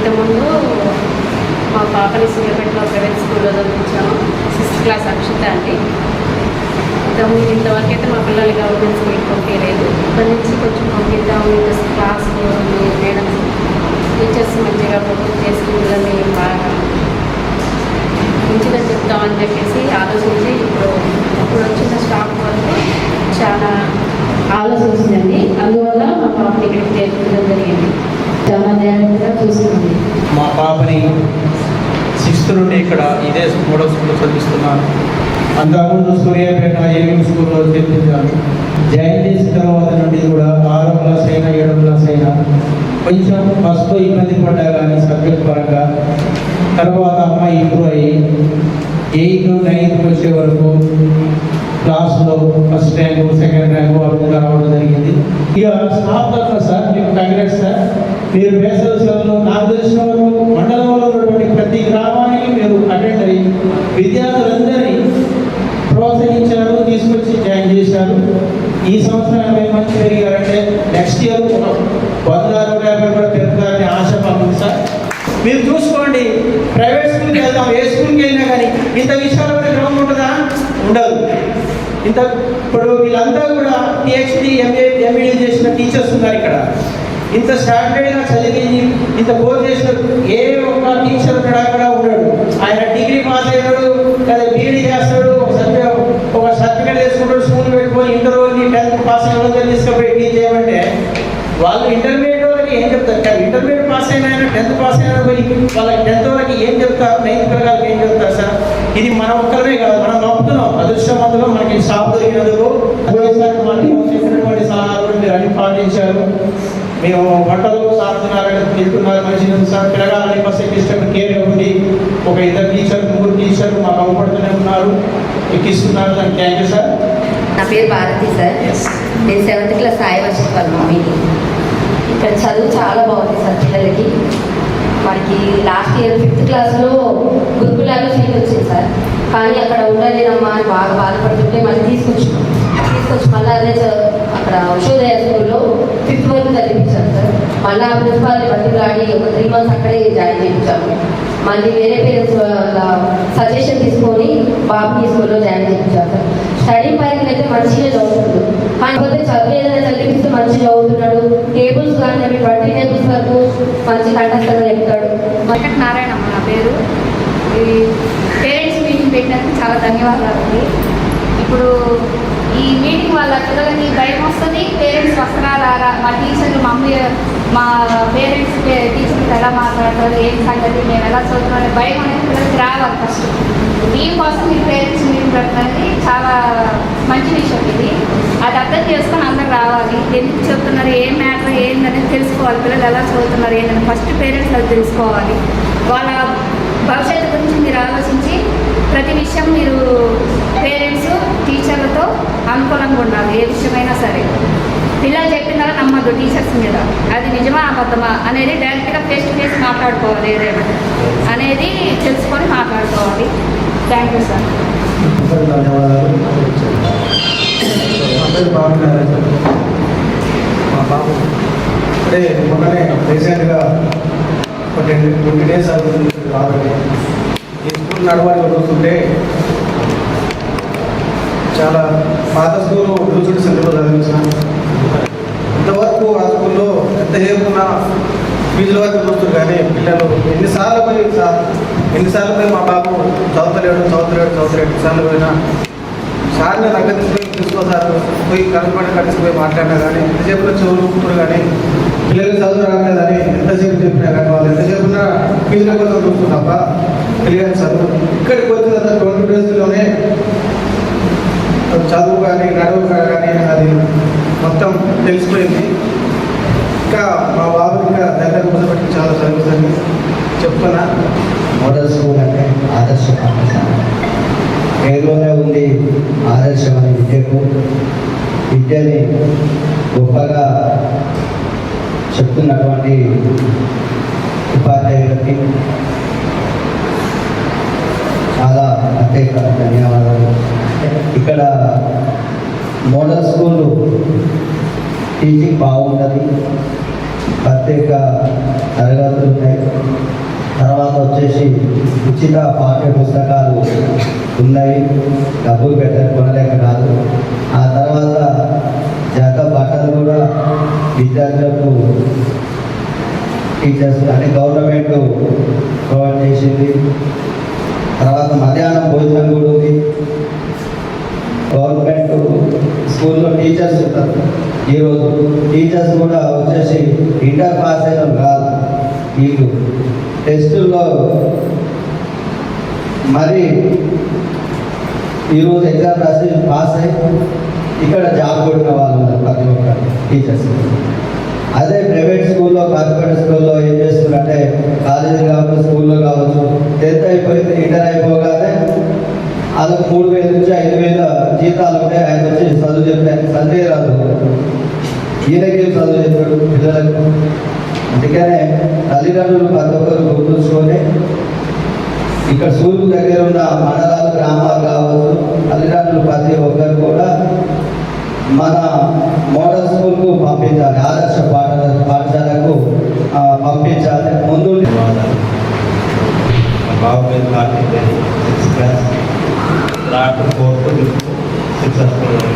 ఇంతకుముందు మా పాపని సూర్యాపేటలో ప్రైవేట్ స్కూల్లో చదివించాము సిక్స్త్ క్లాస్ అక్షిత అండి. ఇంతకుముందు ఇంతవరకు అయితే మా పిల్లలు గవర్నమెంట్ స్కూల్కి పంపించలేదు. ఇప్పటి నుంచి కొంచెం పంపిద్దాము ఇంకా క్లాస్ మేడమ్స్ టీచర్స్ మంచిగా ప్రపోజ్ చేసి పిల్లల్ని బాగా మంచిగా చెప్తామని చెప్పేసి ఆలోచించి ఇప్పుడు ఇప్పుడు వచ్చిన స్టాఫ్ వరకు చాలా ఆలోచించిందండి అందువల్ల మా పాపని ఇక్కడికి చేర్చడం జరిగింది చాలా జాగ్రత్తగా చూసుకుంది మా పాపని సిక్స్త్ నుండి ఇక్కడ ఇదే మోడల్ స్కూల్లో చదివిస్తున్నాను. అంతకుముందు సూర్యాపేట ఏఎం స్కూల్లో చదివించాను. జాయిన్ చేసిన తర్వాత నుండి కూడా ఆరో క్లాస్ అయినా ఏడో క్లాస్ అయినా కొంచెం ఫస్ట్ ఇబ్బంది పడ్డా కానీ సబ్జెక్ట్ పరంగా. తర్వాత అమ్మాయి ఇంప్రూవ్ అయ్యి ఎయిత్ నైన్త్ వచ్చే వరకు క్లాస్లో ఫస్ట్ ర్యాంకు సెకండ్ ర్యాంకు ఆ రావడం జరిగింది. ఇక స్టాఫ్ తక్కువ సార్ మీకు కంగ్రెస్ సార్. మీరు వేసవి సెలవులు నాకు తెలిసిన వరకు మండలంలో ఉన్నటువంటి ప్రతి గ్రామం మీరు అటెండ్ అయ్యి విద్యార్థులందరినీ ప్రోత్సహించారు తీసుకొచ్చి జాయిన్ చేశారు. ఈ సంవత్సరం యాభై మంది పెరిగారంటే నెక్స్ట్ ఇయర్ వంద నూట యాభై కూడా పెరుగుతారని ఆశ మాకుంది సార్. మీరు చూసుకోండి ప్రైవేట్ స్కూల్కి వెళ్దాం ఏ స్కూల్కి వెళ్ళినా కానీ ఇంత విశాలమైన గ్రౌండ్ ఉంటుందా? ఉండదు. ఇంత ఇప్పుడు వీళ్ళంతా కూడా పిహెచ్డి ఎంఏ ఎంఈడి చేసిన టీచర్స్ ఉన్నారు ఇక్కడ. ఇంత స్టాండర్డ్గా చదివింది ఇంత కోర్స్ చేసిన ఏ ఒక్క టీచర్ కూడా అక్కడ ఉన్నాడు. ఆయన డిగ్రీ పాస్ అయినాడు లేదా బీఈడి చేస్తాడు ఒక సర్టిఫికేట్ ఒక సర్టిఫికేట్ వేసుకుంటాడు స్కూల్ పెట్టుకొని ఇంటర్ వాళ్ళని టెన్త్ పాస్ అయిన వాళ్ళని తీసుకుపోయి టీచ్ చేయమంటే వాళ్ళు ఇంటర్మీడియట్ వాళ్ళకి ఏం చెప్తారు? పాస్ అయిన ఆయన టెన్త్ పాస్ అయిన పోయి వాళ్ళకి టెన్త్ వాళ్ళకి ఏం చెప్తారు? నైన్త్ పిల్లలకి ఏం చెప్తారు సార్? ఇది మన ఒక్కరమే కాదు మనం నమ్ముతున్నాం. అదృష్టవంతులు మనకి షాప్ దొరికినందుకు చెప్పినటువంటి సలహాలు మీరు అన్ని పాటించారు. మేము వంటలు సాగుతున్నారని మంచిగా ఉంది సార్ పిల్లగాలని బస్ ఎక్కిష్టం కేర్ ఉండి ఒక ఇద్దరు టీచర్ ముగ్గురు టీచర్ మాకు అవ్వబడుతూనే ఉన్నారు. ఎక్కిస్తున్నారు దానికి థ్యాంక్ యూ సార్. నా పేరు భారతి సార్. నేను సెవెంత్ క్లాస్ సాయి వర్షిత్ వాళ్ళ మమ్మీని ఇక్కడ చదువు చాలా బాగుంది సార్ పిల్లలకి. మనకి లాస్ట్ ఇయర్ ఫిఫ్త్ క్లాస్లో గురుకులాలో ఫీల్ వచ్చింది సార్. కానీ అక్కడ ఉండలేదమ్మా అని బాగా బాధపడుతుంటే మళ్ళీ తీసుకొచ్చాం తీసుకొచ్చి మళ్ళీ అదే సార్ అక్కడ ఉషోదయ స్కూల్లో ఫిఫ్త్ వరకు చదివించాం సార్. మళ్ళీ ఆ ప్రిన్సిపాల్ని బతిలాడి ఒక త్రీ మంత్స్ అక్కడే జాయిన్ చేయించాము. మళ్ళీ వేరే పేరెంట్స్ వాళ్ళ సజెషన్ తీసుకొని బాబుని స్కూల్లో జాయిన్ చేయించాం సార్. స్టడీ పైన అయితే మంచిగా చదువుతుంది కాకపోతే చదువు ఏదైనా చదివిస్తే మంచిగా చదువుతున్నాడు. టేబుల్స్ కానీ అవి ట్వంటీ టేబుల్స్ వరకు మంచి కంటస్థంగా చెప్తాడు. వెంకట నారాయణమ్మ నా పేరు. ఈ పేరెంట్స్ మీటింగ్ పెట్టినందుకు చాలా ధన్యవాదాలు అండి. ఇప్పుడు ఈ మీటింగ్ వల్ల పిల్లలకి భయం వస్తుంది పేరెంట్స్ వస్తారా రారా మా టీచర్లు మమ్మీ మా పేరెంట్స్ టీచర్స్ ఎలా మాట్లాడతారు? ఏం సంగతి? మేము ఎలా చదువుతున్నాం? భయం అనేది పిల్లలకి రావాలి ఫస్ట్ దీనికోసం మీ పేరెంట్స్ మీటింగ్ పెట్టడానికి మంచి విషయం ఇది. అది అర్థం చేసుకొని అందరు రావాలి. ఎందుకు చెప్తున్నారు? ఏం మ్యాటర్? ఏందనేది తెలుసుకోవాలి. పిల్లలు ఎలా చదువుతున్నారు? ఏంటని ఫస్ట్ పేరెంట్స్ అది తెలుసుకోవాలి. వాళ్ళ భవిష్యత్తు గురించి మీరు ఆలోచించి ప్రతి విషయం మీరు పేరెంట్స్ టీచర్లతో అనుకూలంగా ఉండాలి. ఏ విషయమైనా సరే. పిల్లలు చెప్పిన నమ్మద్దు టీచర్స్ మీద. అది నిజమా? అబద్ధమా? అనేది డైరెక్ట్గా ఫేస్ టు ఫేస్ మాట్లాడుకోవాలి ఏదైనా. అనేది తెలుసుకొని మాట్లాడుకోవాలి. థ్యాంక్ యూ సార్ ధన్యవాదాలు అందరూ బాగున్నారు మా బాబు అంటే మొన్ననే రీసెంట్గా ఒక టెన్ ట్వంటీ డేస్ అవుతుంది రావాలి ఈ స్కూల్ నడవాలి చూస్తుంటే చాలా పాత స్కూల్ రుచుడు సెంటర్లో చదివించిన ఇంతవరకు ఆ స్కూల్లో ఎంత చేరుకున్నా ఫీజుల వరకు చూస్తారు కానీ పిల్లలు ఎన్నిసార్లు పోయి సార్ ఎన్నిసార్లు పోయి మా బాబు చదువుతలేడు చదువుతలేడు చదువుతలేడు. ఎన్నిసార్లు పోయినా సార్ని దగ్గర తీసుకుపోయి తీసుకో సార్ పోయి కనుక్కొని కలిసిపోయి మాట్లాడినా కానీ ఎంతసేపు చెవులు ఊపుతారు కానీ పిల్లలు చదువు రాలేదని ఎంతసేపు చెప్పినా కానీ వాళ్ళు ఎంతసేపు ఉన్నా ఫీజుల కోసం చూస్తుంది తప్ప చదువు. ఇక్కడికి వచ్చిన తర్వాత ట్వంటీ డేస్లోనే చదువు కానీ నడువు కానీ అది మొత్తం తెలిసిపోయింది. ఇంకా మా బాబు ఇంకా దగ్గర మొదలుపెట్టి చాలా చదువుతుంది. చెప్తున్నా. మోడల్ స్కూల్ అంటే ఆదర్శ పాఠశాల పేరులోనే ఉంది ఆదర్శమైన విద్యకు. విద్యని గొప్పగా చెప్తున్నటువంటి ఉపాధ్యాయులకి చాలా ప్రత్యేక ధన్యవాదాలు. ఇక్కడ మోడల్ స్కూల్ టీచింగ్ బాగుంటుంది ప్రత్యేక తరగతులు ఉన్నాయి తర్వాత వచ్చేసి ఉచిత పాఠ్య పుస్తకాలు ఉన్నాయి. డబ్బులు పెట్టని కొనలేక కాదు ఆ తర్వాత జత బట్టలు కూడా విద్యార్థులకు టీచర్స్ అంటే గవర్నమెంట్ ప్రొవైడ్ చేసింది. తర్వాత మధ్యాహ్నం భోజనం కూడా ఉంది. గవర్నమెంట్ స్కూల్లో టీచర్స్ ఉంటారు. ఈరోజు టీచర్స్ కూడా వచ్చేసి ఇంటర్ పాస్ అయిన కాదు. వీళ్ళు టెస్టుల్లో మరి ఈరోజు ఎగ్జామ్ రాసి పాస్ అయి ఇక్కడ జాబ్ కొట్టిన వాళ్ళు ప్రతి ఒక్క టీచర్స్. అదే ప్రైవేట్ స్కూల్లో కార్పొరేట్ స్కూల్లో ఏం చేస్తున్నారంటే కాలేజీ కావచ్చు స్కూల్లో కావచ్చు టెన్త్ అయిపోయింది ఇంటర్ అయిపోగానే అది మూడు వేల నుంచి ఐదు వేల జీతాలు ఉంటాయి ఆయన వచ్చి చదువు చెప్తే సంజయ్ ఈయనకి చదువు చెప్పాడు పిల్లలకు. అందుకనే తల్లిదండ్రులు ప్రతి ఒక్కరు గుర్తుంచుకొని ఇక్కడ సూర్యు దగ్గర ఉన్న మండలాలు గ్రామాలు కావచ్చు తల్లిదండ్రులు ప్రతి ఒక్కరు కూడా మన మోడల్ స్కూల్కు పంపించాలి. ఆదర్శ పాఠ పాఠశాలకు ఆ, పంపించాలి ముందు ధన్యవాదాలు మా బాబు పేరు Karthik Reddy sixth class third fourth fifth sixth వస్తుంది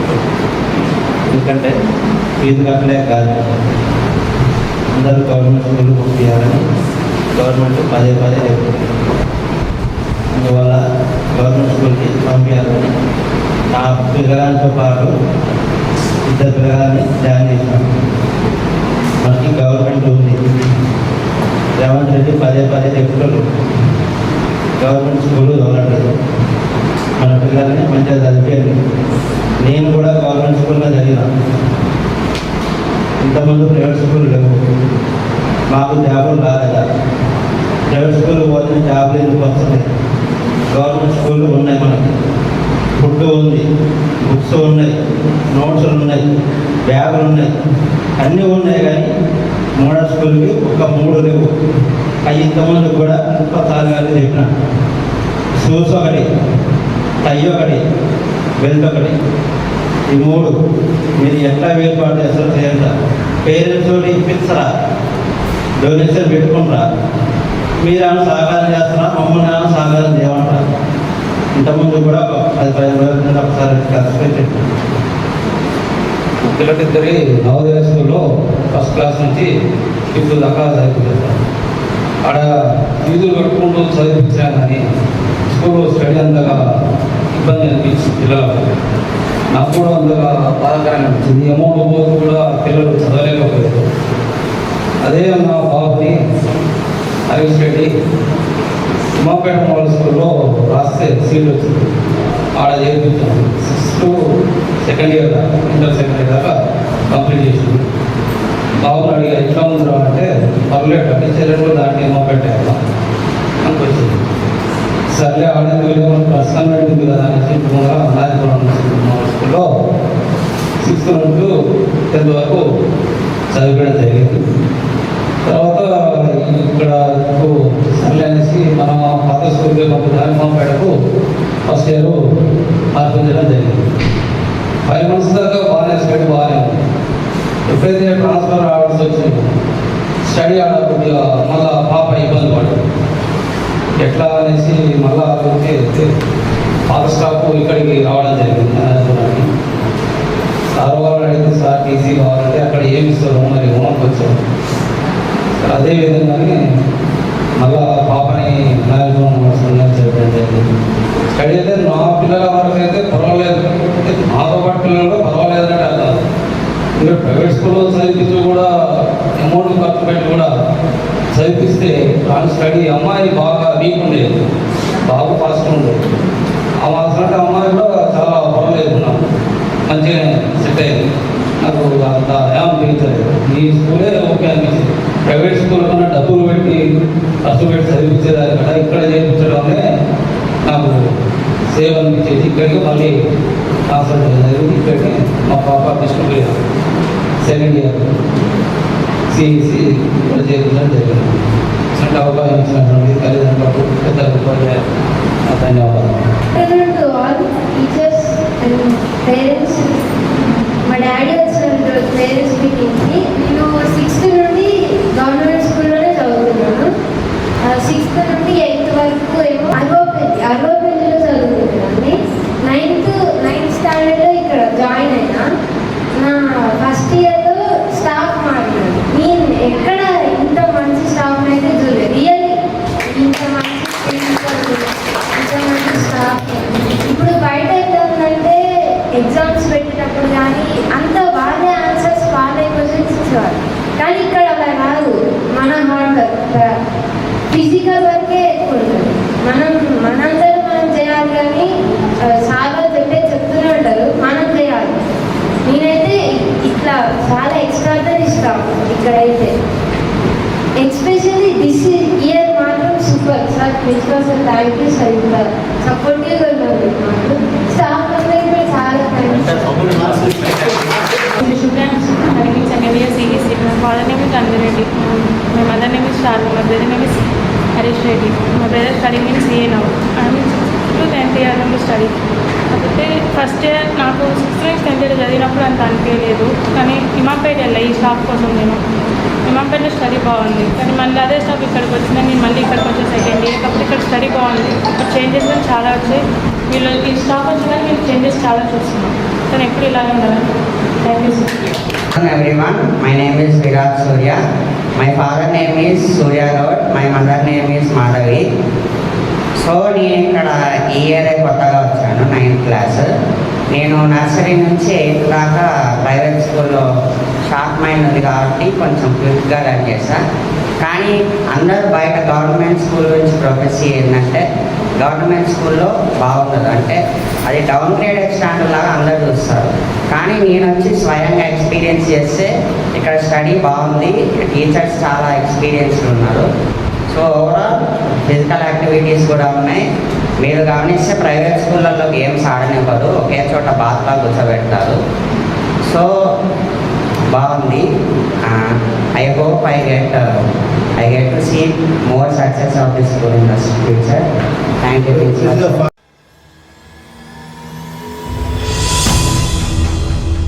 ఎందుకంటే ఫీజు కట్టలే కాదు. అందరూ గవర్నమెంట్ స్కూల్ పంపించాలని గవర్నమెంట్ పదే పదే చెప్తుంది అందువల్ల గవర్నమెంట్ స్కూల్కి పంపించాలని నా పిల్లగానితో పాటు ఇద్దరు పిల్లగాన్ని జాయిన్ చేశాను మనకి గవర్నమెంట్ ఉంది. రేవంత్ రెడ్డి పదే పదే చెప్తాడు గవర్నమెంట్ స్కూల్ చూడట్లేదు. మన పిల్లల్ని మంచిగా చదివేది నేను కూడా గవర్నమెంట్ స్కూల్లో చదివాను. ఇంతకుముందు ప్రైవేట్ స్కూల్ లేవు. మాకు జాబులు రాలేదా? ప్రైవేట్ స్కూల్ పోతే జాబులు ఎందుకు వస్తున్నాయి? గవర్నమెంట్ స్కూళ్ళు ఉన్నాయి మనకి. ఫుడ్ ఉంది బుక్స్ ఉన్నాయి నోట్స్లు ఉన్నాయి బ్యాగులు ఉన్నాయి. అన్నీ ఉన్నాయి కానీ మోడల్ స్కూల్కి ఒక మూడు లేవు. అవి ఇంతమంది కూడా ముప్పై గారు చెప్పిన. షూస్ ఒకటి టై ఒకటి బెల్ట్ ఒకటి. ఈ మూడు మీరు ఎట్లా ఏర్పాటు చేస్తారో చేయండి పేరెంట్స్ తోటి ఇప్పించరా? డొనేషన్ పెట్టుకుంటారా? మీరు సహకారం చేస్తారా మమ్మల్ని ఏమైనా సహకారం చేయమంటారా? ఇంతకుముందు కూడా పది పదిహేను రోజుల కింద ఒకసారి ఖర్చు పిల్లలిద్దరి నవోదయ స్కూల్లో ఫస్ట్ క్లాస్ నుంచి ఫిఫ్త్ దాకా చదివించారు ఆడ ఫీజులు కట్టుకుంటూ చదివించినా కానీ స్కూల్లో స్టడీ అంతగా ఇబ్బంది అనిపించింది పిల్లలకు. నాకు కూడా అంతగా బాధాకరంగా అనిపించింది. అమౌంట్ పోతూ కూడా పిల్లలు చదవలేకపోయారు. అదే అన్న బాబుని హరీష్ రెడ్డి ఉమాపేట మోడల్ స్కూల్లో రాస్తే సీట్ వచ్చింది. ఆడ చేర్పించాను sixth second year inter second year దాకా కంప్లీట్ చేసింది. బాబుని అడిగా ఎట్లా ఉందిరా అంటే పర్లేదు టీచర్ దాన్ని దాంట్లో అనుకొచ్చింది సర్లే ఆడేందుకు పర్సనల్ పెట్టింది కదా అనేసి కూడా లో స్కూల్లో సిక్స్త్ నుండి టెన్త్ వరకు చదివించడం జరిగింది తర్వాత ఇక్కడ సర్లే అనేసి మన పాత స్కూల్లో పంపించాలి మాపేటకు ఫస్ట్ ఇయర్ ఆర్పించడం జరిగింది. ఫైవ్ మంత్స్ దాకా బాగానే స్టడీ బాగానే ఉంది. ఎప్పుడైతే ట్రాన్స్ఫర్ రావాల్సి వచ్చింది స్టడీ ఆడ కొద్దిగా మళ్ళా పాప ఇబ్బంది పడింది ఎట్లా అనేసి మళ్ళా పాత స్టాఫ్ ఇక్కడికి రావడం జరిగింది. సార్ వాళ్ళు అడిగితే సార్ టీసీ కావాలంటే అక్కడ ఏమి ఇస్తారు? మరి ఓనర్కి వచ్చారు అదే విధంగానే మళ్ళా పాపని మేనేజ్మెంట్ చేయడం జరిగింది. స్టడీ అయితే నా పిల్లల వరకు అయితే పర్వాలేదు. మాతో పాటు పిల్లలు కూడా పర్వాలేదు అంటే అర్థం. ఇంకా ప్రైవేట్ స్కూల్లో చదివిస్తూ కూడా అమౌంట్ ఖర్చు పెట్టి కూడా చదివిస్తే దాని స్టడీ అమ్మాయి బాగా వీక్ ఉండేది బాగా ఫాస్ట్ ఉండేది ఆ మాత్రం అమ్మాయి కూడా చాలా పర్వాలేదు నాకు మంచిగా సెట్ అయింది నాకు అంత ఏం అనిపించలేదు ఈ స్కూలే ఓకే అనిపించింది ప్రైవేట్ స్కూల్ కన్నా డబ్బులు పెట్టి ఖర్చు పెట్టి చదివించేదాని కన్నా ఇక్కడ చేయించడమే నాకు సేవ్ అనిపించేది ఇక్కడికి మళ్ళీ ట్రాన్స్ఫర్ చేయడం జరిగింది ఇక్కడికి మా పాప విష్ణుప్రియ సెకండ్ ఇయర్ సిఈసి ఇక్కడ చేయించడం జరిగింది. ఇలాంటి అవకాశం ఇచ్చినటువంటి తల్లిదండ్రులకు పెద్దలకు ఉపాధ్యాయులకు ధన్యవాదాలు afternoon మా డాడీ వచ్చిన పేరెంట్స్ మీటింగ్కి నేను సిక్స్త్ నుండి గవర్నమెంట్ స్కూల్లోనే చదువుతున్నాను. సిక్స్త్ నుండి ఎయిత్ వరకు ఏమో అరవపల్లి అరవపల్లిలో చదువు నైన్త్ నైన్త్ స్టాండర్డ్లో ఇక్కడ జాయిన్ అయినా నా ఫస్ట్ ఇయర్లో స్టాఫ్ మాట్లాడు నేను ఎక్కడ ఇంత మంచి స్టాఫ్ అయితే చూడలేదు. రియల్లీ ఇంత మంచి ప్రిన్సిపల్ ఇంత మంచి స్టాఫ్ ఇప్పుడు బయట ఎంత ఎగ్జామ్స్ పెట్టేటప్పుడు కానీ అంత వాళ్ళే ఆన్సర్స్ వాళ్ళే క్వశ్చన్స్ ఇచ్చేవారు కానీ ఇక్కడ అలా కాదు. మన హార్డ్ వర్క్ ఫిజికల్ వర్కే ఎక్కువ ఉంటుంది. మనం మనందరూ మనం చేయాలి కానీ సార్ చెప్పే చెప్తూనే ఉంటారు. మనం నేనైతే ఇట్లా చాలా ఎక్స్ట్రాడనరీ స్టాఫ్ ఇక్కడైతే ఎక్స్పెషల్లీ దిస్ ఇయర్ మాత్రం super sir principal sir thank you sir ఇట్లా సపోర్టివ్గా ఉన్నారు స్టాఫ్ అందరికీ కూడా చాలా థ్యాంక్స్ మనకి Chennaiah CEC father name is Anjareddy my mother name is Sharma my brother name is Harish Reddy my brother too tenth year నుండి study కాకపోతే first year నాకు సిక్స్త్ నుంచి టెన్త్ ఇయర్ చదివినప్పుడు అంత అనిపించలేదు. కానీ ఇమాపేట వెళ్ళా ఈ స్టాఫ్ కోసం నేను. ఇమాపేట స్టడీ బాగుంది. కానీ మళ్ళీ అదే స్టాప్ ఇక్కడికి వచ్చింది నేను మళ్ళీ ఇక్కడికి వచ్చే సెకండ్ ఇయర్ కాబట్టి ఇక్కడ స్టడీ బాగుంది. ఇక్కడ చేంజెస్ కానీ చాలా వచ్చాయి. వీళ్ళు ఈ స్టాఫ్ వచ్చినా నేను చేంజెస్ చాలా చూస్తున్నాను కానీ ఎప్పుడు ఇలాగే ఉండాలి. Thank you sir Hello my name name is Surya my father father name is Surya Gaud, my mother name is so నేను ఇక్కడ ఈ ఇయర్ కొత్తగా వచ్చాను నైన్త్ క్లాస్ నేను నర్సరీ నుంచి ఎయిత్ దాకా ప్రైవేట్ స్కూల్లో షార్ట్ మైండ్ ఉంది కాబట్టి కొంచెం క్విక్గా రన్ చేశాను కానీ అందరూ బయట గవర్నమెంట్ స్కూల్ నుంచి ప్రొఫెసీ ఏంటంటే గవర్నమెంట్ స్కూల్లో బాగుండదు. అంటే అది డౌన్ గ్రేడెడ్ స్టాండర్డ్ లాగా అందరూ చూస్తారు. కానీ నేను వచ్చి స్వయంగా ఎక్స్పీరియన్స్ చేస్తే ఇక్కడ స్టడీ బాగుంది టీచర్స్ చాలా ఎక్స్పీరియన్స్ ఉన్నారు. సో ఓవరాల్ ఫిజికల్ యాక్టివిటీస్ కూడా ఉన్నాయి. మీరు గమనిస్తే ప్రైవేట్ స్కూళ్ళల్లో గేమ్స్ ఆడనివ్వరు. ఒకే చోట బాత్లా కూర్చోబెడతారు. సో బాగుంది. I hope I get I get to see more success of this school in the future thank you